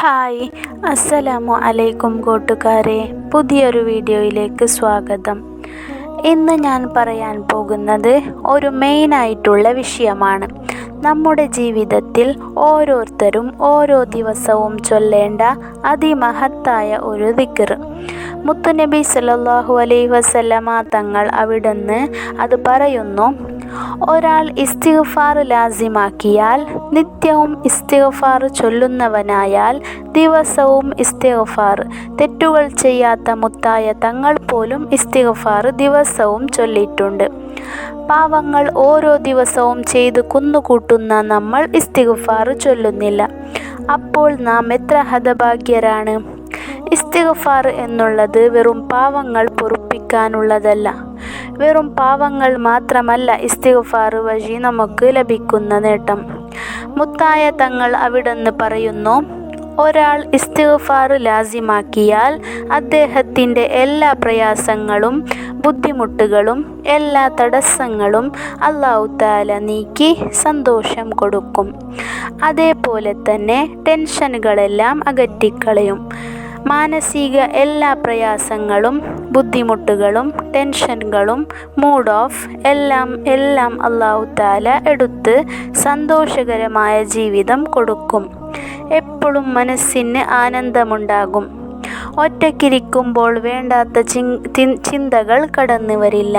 Hi അസ്സലാമു അലൈക്കും കൂട്ടുകാരെ. പുതിയൊരു വീഡിയോയിലേക്ക് സ്വാഗതം. ഇന്ന് ഞാൻ പറയാൻ പോകുന്നത് ഒരു മെയിനായിട്ടുള്ള വിഷയമാണ്. നമ്മുടെ ജീവിതത്തിൽ ഓരോരുത്തരും ഓരോ ദിവസവും ചൊല്ലേണ്ട അതിമഹത്തായ ഒരു ദിക്കർ മുത്തുനബി സല്ലല്ലാഹു അലൈഹി വസല്ലമ തങ്ങൾ അവിടുന്ന് അത് പറയുന്നു ഒരാൾ ഇസ്തിഗ്ഫാർ ലാസിമാക്കിയാൽ നിത്യവും ഇസ്തിഗ്ഫാർ ചൊല്ലുന്നവനായാൽ ദിവസവും ഇസ്തിഗ്ഫാർ. തെറ്റുകൾ ചെയ്യാത്ത മുത്തായ തങ്ങൾ പോലും ഇസ്തിഗ്ഫാർ ദിവസവും ചൊല്ലിയിട്ടുണ്ട്. പാവങ്ങൾ ഓരോ ദിവസവും ചെയ്ത് കുന്നുകൂട്ടുന്ന നമ്മൾ ഇസ്തിഗ്ഫാർ ചൊല്ലുന്നില്ല. അപ്പോൾ നാം എത്ര ഹതഭാഗ്യരാണ്? ഇസ്തിഗ്ഫാർ എന്നുള്ളത് വെറും പാവങ്ങൾ പൊറുപ്പിക്കാനുള്ളതല്ല. വെറും പാവങ്ങൾ മാത്രമല്ല ഇസ്തിഗുഫാർ വഴി നമുക്ക് ലഭിക്കുന്ന നേട്ടം. മുത്തായ തങ്ങൾ അവിടുന്ന് പറയുന്നു ഒരാൾ ഇസ്തിഗ്ഫാർ ലാസിമാക്കിയാൽ അദ്ദേഹത്തിന്റെ എല്ലാ പ്രയാസങ്ങളും ബുദ്ധിമുട്ടുകളും എല്ലാ തടസ്സങ്ങളും അള്ളാഹു താല നീക്കി സന്തോഷം കൊടുക്കും. അതേപോലെ തന്നെ ടെൻഷനുകളെല്ലാം അകറ്റിക്കളയും. മാനസിക എല്ലാ പ്രയാസങ്ങളും ബുദ്ധിമുട്ടുകളും ടെൻഷനുകളും മൂഡ് ഓഫ് എല്ലാം എല്ലാം അള്ളാഹു താല എടുത്ത് സന്തോഷകരമായ ജീവിതം കൊടുക്കും. എപ്പോഴും മനസ്സിന് ആനന്ദമുണ്ടാകും. ഒറ്റക്കിരിക്കുമ്പോൾ വേണ്ടാത്ത ചിന്തകൾ കടന്നു വരില്ല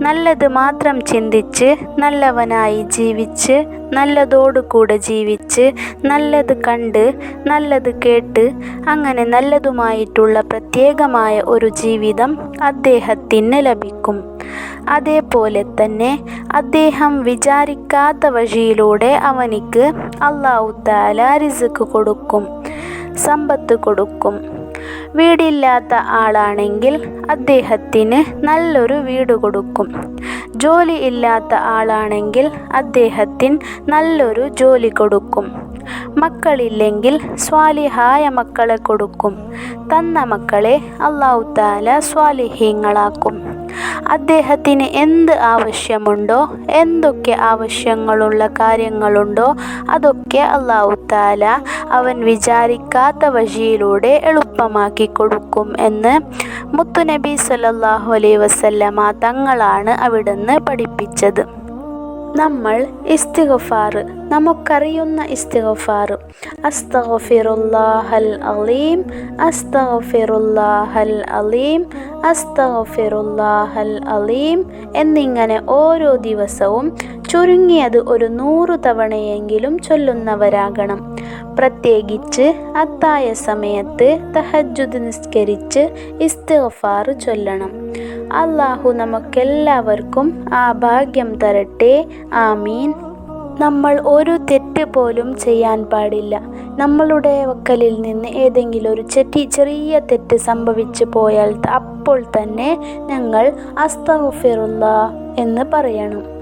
നല്ലത് മാത്രം ചിന്തിച്ച് നല്ലവനായി ജീവിച്ച് നല്ലതോടുകൂടെ ജീവിച്ച് നല്ലത് കണ്ട് നല്ലത് കേട്ട് അങ്ങനെ നല്ലതുമായിട്ടുള്ള പ്രത്യേകമായ ഒരു ജീവിതം അദ്ദേഹത്തിന് ലഭിക്കും. അതേപോലെ തന്നെ അദ്ദേഹം വിചാരിക്കാത്ത വഴിയിലൂടെ അവനിക്ക് അള്ളാഹു താല കൊടുക്കും സമ്പത്ത് കൊടുക്കും. വീടില്ലാത്ത ആളാണെങ്കിൽ അദ്ദേഹത്തിന് നല്ലൊരു വീട് കൊടുക്കും. ജോലി ഇല്ലാത്ത ആളാണെങ്കിൽ അദ്ദേഹത്തിന് നല്ലൊരു ജോലി കൊടുക്കും. മക്കളില്ലെങ്കിൽ സ്വാലിഹായ മക്കളെ കൊടുക്കും. തന്ന മക്കളെ അള്ളാഹു താല സ്വാലിഹീങ്ങളാക്കും. അദ്ദേഹത്തിന് എന്ത് ആവശ്യമുണ്ടോ എന്തൊക്കെ ആവശ്യങ്ങളുള്ള കാര്യങ്ങളുണ്ടോ അതൊക്കെ അള്ളാഹു താല അവൻ വിചാരിക്കാത്ത വഴിയിലൂടെ എളുപ്പമാക്കി കൊടുക്കും എന്ന് മുത്തുനബി സല്ലാഹു അലൈ വസല്ലമ തങ്ങളാണ് അവിടുന്ന് പഠിപ്പിച്ചത്. നമ്മൾ ഇസ്തിഗഫാർ നമുക്കറിയുന്ന ഇസ്തിഗഫാർ. അസ്തഗഫിറുല്ലാഹൽ അലീം അസ്തഗഫിറുല്ലാഹൽ അലീം അസ്തഗഫിറുല്ലാഹൽ അലീം എന്നിങ്ങനെ ഓരോ ദിവസവും ചുരുങ്ങിയത് ഒരു നൂറ് തവണയെങ്കിലും ചൊല്ലുന്നവരാകണം. പ്രത്യേകിച്ച് അത്തായ സമയത്ത് തഹജുദ് നിസ്കരിച്ച് ഇസ്തഫാർ ചൊല്ലണം. അള്ളാഹു നമുക്കെല്ലാവർക്കും ആ ഭാഗ്യം തരട്ടെ. ആമീൻ. നമ്മൾ ഒരു തെറ്റ് പോലും ചെയ്യാൻ പാടില്ല. നമ്മളുടെ വക്കലിൽ നിന്ന് ഏതെങ്കിലും ഒരു ചെറ്റി ചെറിയ തെറ്റ് സംഭവിച്ചു പോയാൽ അപ്പോൾ തന്നെ ഞങ്ങൾ അസ്തഫിറുള്ള എന്ന് പറയണം.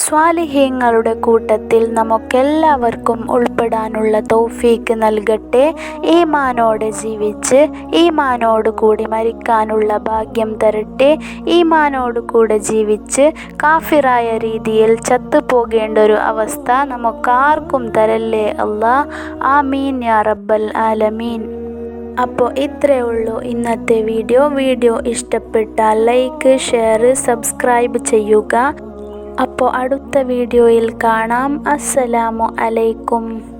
സ്വാലിഹ്യങ്ങളുടെ കൂട്ടത്തിൽ നമുക്കെല്ലാവർക്കും ഉൾപ്പെടാനുള്ള തോഫീക്ക് നൽകട്ടെ. ഈമാനോടെ ജീവിച്ച് ഈമാനോട് കൂടി മരിക്കാനുള്ള ഭാഗ്യം തരട്ടെ. ഈമാനോട് കൂടെ ജീവിച്ച് കാഫിറായ രീതിയിൽ ചത്തുപോകേണ്ട ഒരു അവസ്ഥ നമുക്കാർക്കും തരല്ലേ അല്ലാ? ആമീൻ യാ റബ്ബൽ ആലമീൻ. അപ്പോൾ ഇത്രയേ ഉള്ളൂ ഇന്നത്തെ വീഡിയോ. വീഡിയോ ഇഷ്ടപ്പെട്ടാൽ ലൈക്ക് ഷെയർ സബ്സ്ക്രൈബ് ചെയ്യുക. അപ്പോൾ അടുത്ത വീഡിയോയിൽ കാണാം. അസ്സലാമു അലൈക്കും.